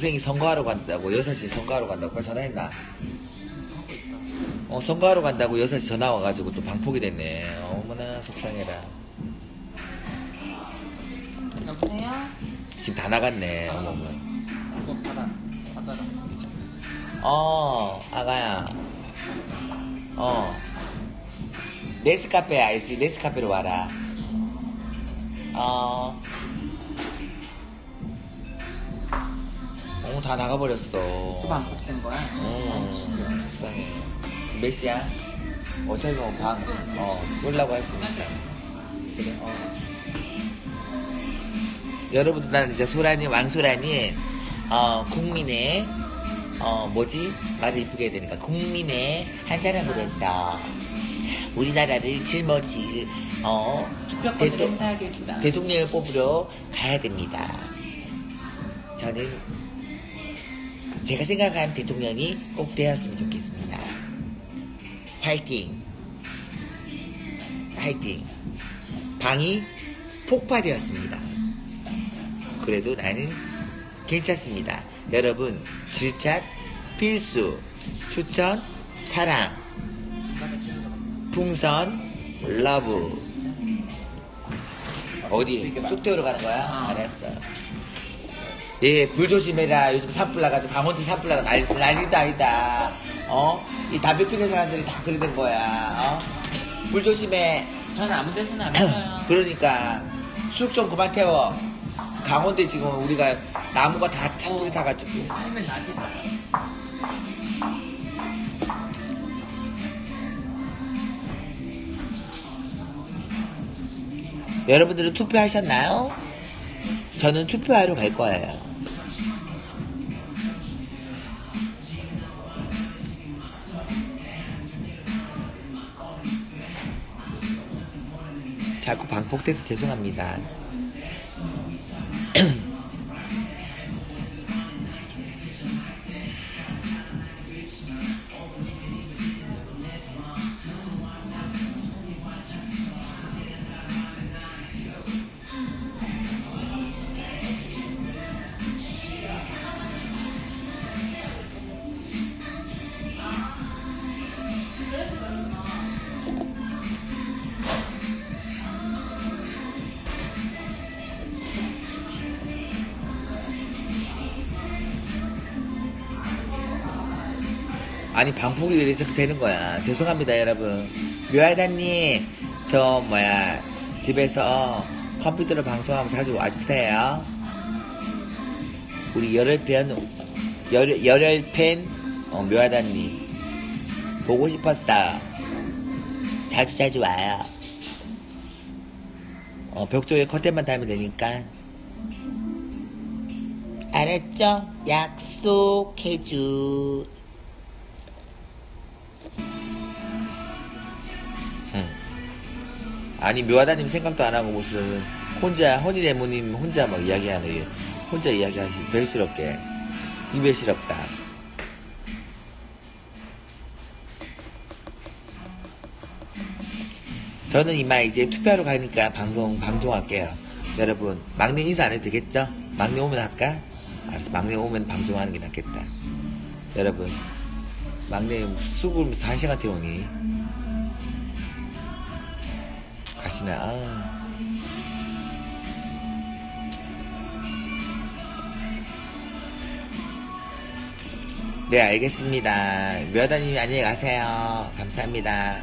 동생이 선거하러 간다고 6시 선거하러 간다고 빨리 전화했나? 어 선거하러 간다고 6시 전화 와가지고 또 방폭이 됐네 어머나 속상해라 여보세요? 지금 다 나갔네 어머머 이거 받아. 받아라. 어 아가야 어 네스카페 알지? 네스카페로 와라 어 다 나가버렸어. 또 반복된 거야? 어, 속상해. 지금 몇 시야? 어차피 뭐 방, 어, 놀라고 했으니까. 그래, 어. 여러분들, 나는 이제 소란이, 왕소란이, 어, 국민의, 어, 뭐지? 말을 이쁘게 해야 되니까. 국민의 한 사람으로서 우리나라를 짊어질, 어, 투표권을 대통- 행사하겠다. 대통령을 뽑으러 가야 됩니다. 저는 제가 생각한 대통령이 꼭 되었으면 좋겠습니다. 화이팅! 화이팅! 방이 폭파되었습니다. 그래도 나는 괜찮습니다. 여러분, 질착, 필수, 추천, 사랑. 풍선, 러브. 어디? 쑥대우러 가는 거야? 어. 알았어. 예, 불 조심해라. 요즘 산불 나가지고 강원도 산불 나가 난리, 난리다, 아니다. 어? 이 담배 피는 사람들이 다 그래 된 거야. 어? 불 조심해. 저는 아무 데서나 안 해요. 그러니까 쑥좀 그만 태워. 강원도에 지금 우리가 나무가 다 산불이 타가지고. 하면 낙이다. 여러분들은 투표하셨나요? 저는 투표하러 갈 거예요. 자꾸 방폭돼서 죄송합니다. 아니 방폭이 왜 이렇게 되는 거야? 죄송합니다 여러분. 묘하다님 저 뭐야 집에서 컴퓨터로 방송하면 자주 와주세요. 우리 열혈팬 열, 열혈팬 어, 묘하다님 보고 싶었어요 자주 자주 와요. 어, 벽 쪽에 커튼만 달면 되니까. 알았죠? 약속해줘 아니 묘하다님 생각도 안 하고 무슨 혼자 허니레모님 혼자 막 이야기하는 혼자 이야기하시 벨스럽게. 이벨스럽다. 저는 이만 이제 투표하러 가니까 방송 방송할게요. 여러분 막내 인사 안 해도 되겠죠? 막내 오면 할까? 알았어. 막내 오면 방송하는 게 낫겠다. 여러분 막내 수고하면서 한 시간 태우니 가시나 아. 네 알겠습니다. 묘하다님이 안녕히 가세요. 감사합니다.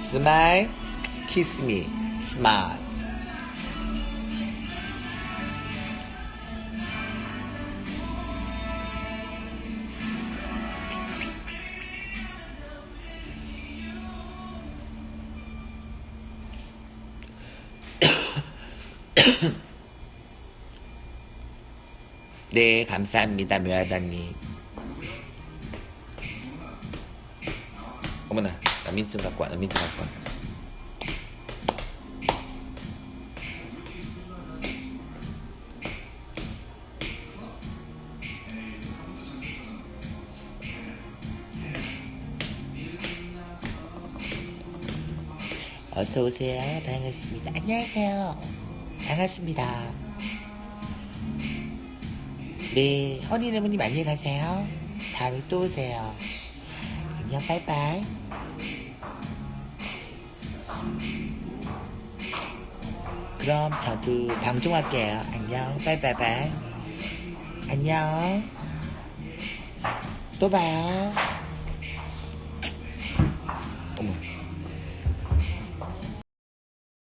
스마일 키스미 스마일 네, 감사합니다, 묘하다님. 어머나, 나 민증 갖고 와, 나 민증 갖고 와. 어서 오세요. 반갑습니다. 안녕하세요. 반갑습니다. 네, 허니레몬님 안녕히 가세요. 다음에 또 오세요. 안녕, 빠이빠이. 그럼 저도 방종할게요. 안녕, 빠이빠이빠이. 안녕. 또 봐요.